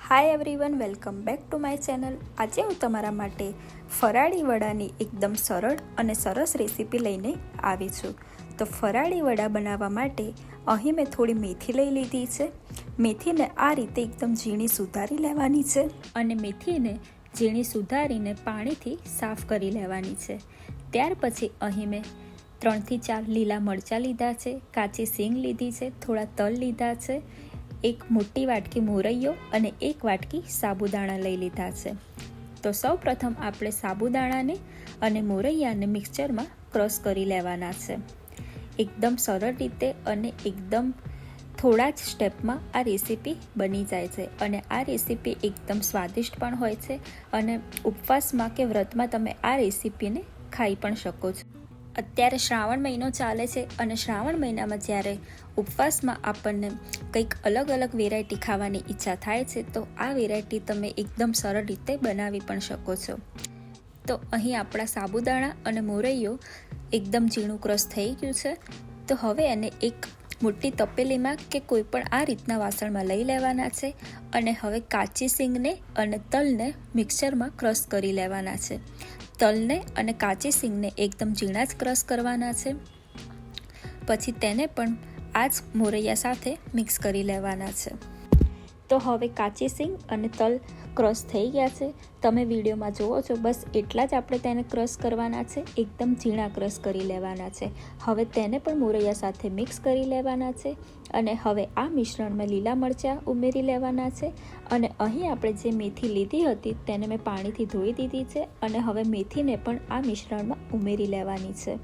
Hi everyone welcome back to my channel આજે હું તમારા માટે ફરાળી વડાની એકદમ સરળ અને સરસ રેસીપી લઈને આવી છું. તો ફરાળી વડા બનાવવા માટે અહીં મેં થોડી મેથી લઈ લીધી છે. મેથીને આ રીતે એકદમ ઝીણી સુધારી લેવાની છે અને મેથીને ઝીણી સુધારીને પાણીથી સાફ કરી લેવાની છે. ત્યાર પછી અહીં મેં ત્રણથી ચાર લીલા મરચાં લીધા છે, કાચી સિંગ લીધી છે, થોડા તલ લીધા છે એક મોટી વાટકી મોરૈયો અને એક વાટકી સાબુદાણા લઈ લીધા છે. તો સૌ પ્રથમ આપણે સાબુદાણાને અને મોરૈયાને મિક્સચરમાં ક્રોસ કરી લેવાના છે. એકદમ સરળ રીતે અને એકદમ થોડા જ સ્ટેપમાં આ રેસીપી બની જાય છે અને આ રેસીપી એકદમ સ્વાદિષ્ટ પણ હોય છે અને ઉપવાસમાં કે વ્રતમાં તમે આ રેસીપીને ખાઈ પણ શકો છો. અત્યારે શ્રાવણ મહિનો ચાલે છે અને શ્રાવણ મહિનામાં જ્યારે ઉપવાસમાં આપણને કંઈક અલગ અલગ વેરાયટી ખાવાની ઈચ્છા થાય છે, તો આ વેરાયટી તમે એકદમ સરળ રીતે બનાવી પણ શકો છો. તો અહીં આપણા સાબુદાણા અને મોરૈયો એકદમ ઝીણું ક્રશ થઈ ગયું છે. તો હવે એને એક મોટી તપેલીમાં કે કોઈ પણ આ રીતના વાસણમાં લઈ લેવાના છે અને હવે કાચી સિંગને અને તલને મિક્સરમાં ક્રશ કરી લેવાના છે. તલને અને કાચી સિંગને એકદમ ઝીણા જ ક્રશ કરવાના છે. પછી તેને પણ આ જ મોરૈયા સાથે મિક્સ કરી લેવાના છે. તો હવે કાચી સિંગ અને તલ ક્રશ થઈ ગયા છે. તમે વિડીયોમાં જુઓ છો, બસ એટલા જ આપણે તેને ક્રશ કરવાના છે. એકદમ ઝીણા ક્રશ કરી લેવાના છે. હવે તેને પણ મોરૈયા સાથે મિક્સ કરી લેવાના છે અને હવે આ મિશ્રણમાં લીલા મરચાં ઉમેરી લેવાના છે અને અહીં આપણે જે મેથી લીધી હતી તેને મેં પાણીથી ધોઈ દીધી છે અને હવે મેથીને પણ આ મિશ્રણમાં ઉમેરી લેવાની છે.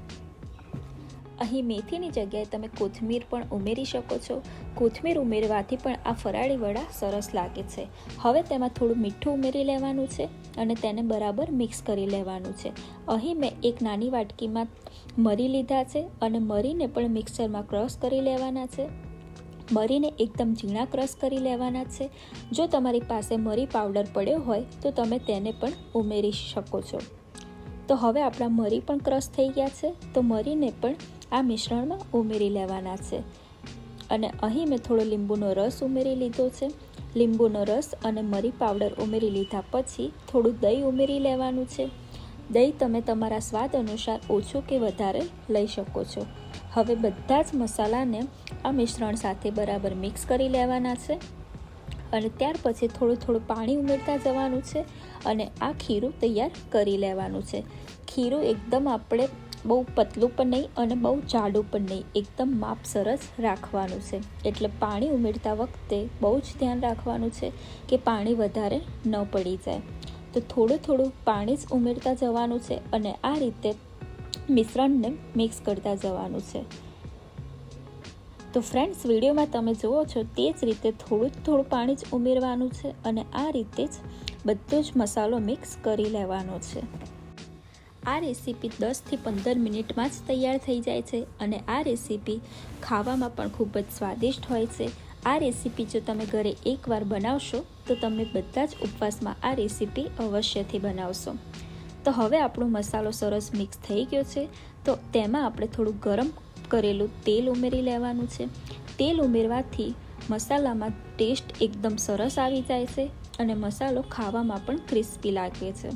અહીં મેથીની જગ્યાએ તમે કોથમીર પણ ઉમેરી શકો છો. કોથમીર ઉમેરવાથી પણ આ ફરાળી વડા સરસ લાગે છે. હવે તેમાં થોડું મીઠું ઉમેરી લેવાનું છે અને તેને બરાબર મિક્સ કરી લેવાનું છે. અહીં મેં એક નાની વાટકીમાં મરી લીધા છે અને મરીને પણ મિક્સરમાં ક્રશ કરી લેવાના છે. મરીને એકદમ ઝીણા ક્રશ કરી લેવાના છે. જો તમારી પાસે મરી પાવડર પડ્યો હોય તો તમે તેને પણ ઉમેરી શકો છો. તો હવે આપણા મરી પણ ક્રશ થઈ ગયા છે, તો મરીને પણ આ મિશ્રણમાં ઉમેરી લેવાના છે. અને અહીં મેં થોડો લીંબુનો રસ ઉમેરી લીધો છે. લીંબુનો રસ અને મરી પાવડર ઉમેરી લીધા પછી થોડું દહીં ઉમેરી લેવાનું છે. દહીં તમે તમારા સ્વાદ અનુસાર ઓછું કે વધારે લઈ શકો છો. હવે બધા જ મસાલાને આ મિશ્રણ સાથે બરાબર મિક્સ કરી લેવાના છે. અને ત્યાર પછી થોડું થોડું પાણી ઉમેરતા જવાનું છે અને આ ખીરું તૈયાર કરી લેવાનું છે. ખીરું એકદમ આપણે બહુ પતલું પણ નહીં અને બહુ જાડું પણ નહીં, એકદમ માપ સરસ રાખવાનું છે. એટલે પાણી ઉમેરતા વખતે બહુ જ ધ્યાન રાખવાનું છે કે પાણી વધારે ન પડી જાય. તો થોડું થોડું પાણી જ ઉમેરતા જવાનું છે અને આ રીતે મિશ્રણને મિક્સ કરતા જવાનું છે. તો ફ્રેન્ડ્સ વિડીયોમાં તમે જુઓ છો તે જ રીતે થોડું થોડું પાણી જ ઉમેરવાનું છે અને આ રીતે જ બધો જ મસાલો મિક્સ કરી લેવાનો છે. આ રેસીપી દસથી પંદર મિનિટમાં જ તૈયાર થઈ જાય છે અને આ રેસીપી ખાવામાં પણ ખૂબ જ સ્વાદિષ્ટ હોય છે. આ રેસીપી જો તમે ઘરે એકવાર બનાવશો, તો તમે બધા જ ઉપવાસમાં આ રેસીપી અવશ્યથી બનાવશો. તો હવે આપણો મસાલો સરસ મિક્સ થઈ ગયો છે. તો તેમાં આપણે થોડું ગરમ કરેલું તેલ ઉમેરી લેવાનું છે. તેલ ઉમેરવાથી મસાલામાં ટેસ્ટ એકદમ સરસ આવી જાય છે અને મસાલો ખાવામાં પણ ક્રિસ્પી લાગે છે.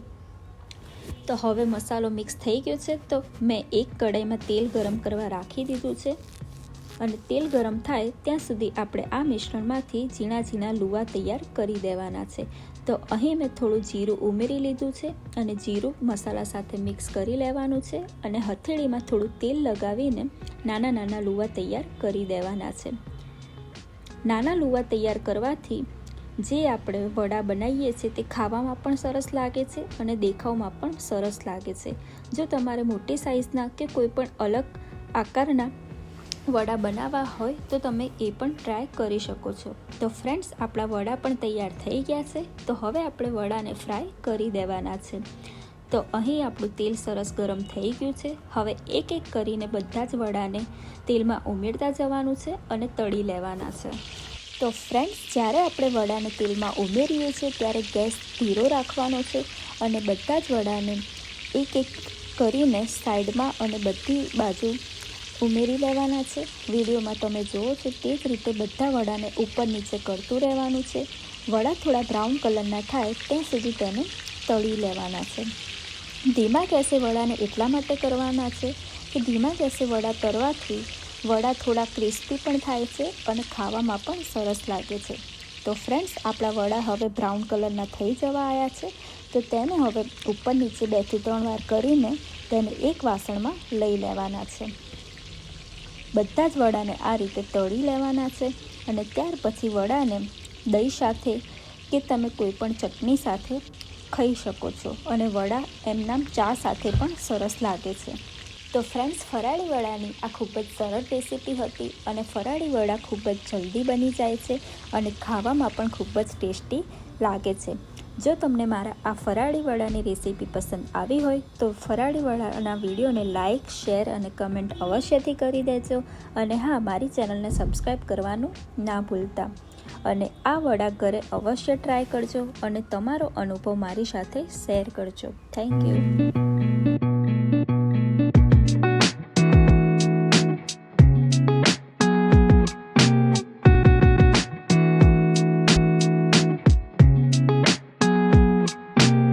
તો હવે મસાલો મિક્સ થઈ ગયો છે તો મેં એક કડાઈમાં તેલ ગરમ કરવા રાખી દીધું છે. અને તેલ ગરમ થાય ત્યાં સુધી આપણે આ મિશ્રણમાંથી ઝીણા ઝીણા લુવા તૈયાર કરી દેવાના છે. તો અહીં મેં થોડું જીરું ઉમેરી લીધું છે અને જીરું મસાલા સાથે મિક્સ કરી લેવાનું છે અને હથેળીમાં થોડું તેલ લગાવીને નાના નાના લુવા તૈયાર કરી દેવાના છે. નાના લુવા તૈયાર કરવાથી જે આપણે વડા બનાવીએ છીએ તે ખાવામાં પણ સરસ લાગે છે અને દેખાવમાં પણ સરસ લાગે છે. જો તમારે મોટી સાઇઝના કે કોઈ પણ અલગ આકારના વડા બનાવવા હોય તો તમે એ પણ ટ્રાય કરી શકો છો. તો ફ્રેન્ડ્સ, આપણા વડા પણ તૈયાર થઈ ગયા છે. તો હવે આપણે વડાને ફ્રાય કરી દેવાના છે. તો અહીં આપણું તેલ સરસ ગરમ થઈ ગયું છે. હવે એક એક કરીને બધા જ વડાને તેલમાં ઉમેરતા જવાનું છે અને તળી લેવાના છે. તો ફ્રેન્ડ્સ જ્યારે આપણે વડાને તેલમાં ઉમેરીએ છીએ, ત્યારે ગેસ ધીરો રાખવાનો છે અને બધા જ વડાને એક એક કરીને સાઈડમાં અને બધી બાજુ ઉમેરી લેવાના છે. વિડીયોમાં તમે જુઓ છો તે જ રીતે બધા વડાને ઉપર નીચે કરતું રહેવાનું છે. વડા થોડા બ્રાઉન કલરના થાય, ત્યાં સુધી તેને તળી લેવાના છે. ધીમા ગેસે વડાને એટલા માટે કરવાના છે કે ધીમા ગેસે વડા તરવાથી વડા થોડા ક્રિસ્પી પણ થાય છે અને ખાવામાં પણ સરસ લાગે છે. તો ફ્રેન્ડ્સ, આપણા વડા હવે બ્રાઉન કલરના થઈ જવા આવ્યા છે. તો તેને હવે ઉપર નીચે બેથી ત્રણ વાર કરીને તેને એક વાસણમાં લઈ લેવાના છે. બધા જ વડાને આ રીતે તળી લેવાના છે અને ત્યાર પછી વડાને દહીં સાથે કે તમે કોઈ પણ ચટણી સાથે ખાઈ શકો છો અને વડા એમનામ ચા સાથે પણ સરસ લાગે છે. તો ફ્રેન્ડ્સ ફરાળી વડાની આ ખૂબ જ સરળ રેસીપી હતી અને ફરાળી વડા ખૂબ જ જલ્દી બની જાય છે અને ખાવામાં પણ ખૂબ જ ટેસ્ટી લાગે છે. જો તમને મારા આ ફરાળી વડાની રેસીપી પસંદ આવી હોય, તો ફરાળી વડાના વિડીયોને લાઇક શેર અને કમેન્ટ અવશ્યથી કરી દેજો. અને હા, મારી ચેનલને સબસ્ક્રાઈબ કરવાનું ના ભૂલતા. અને આ વડા ઘરે અવશ્ય ટ્રાય કરજો અને તમારો અનુભવ મારી સાથે શેર કરજો. Thank you.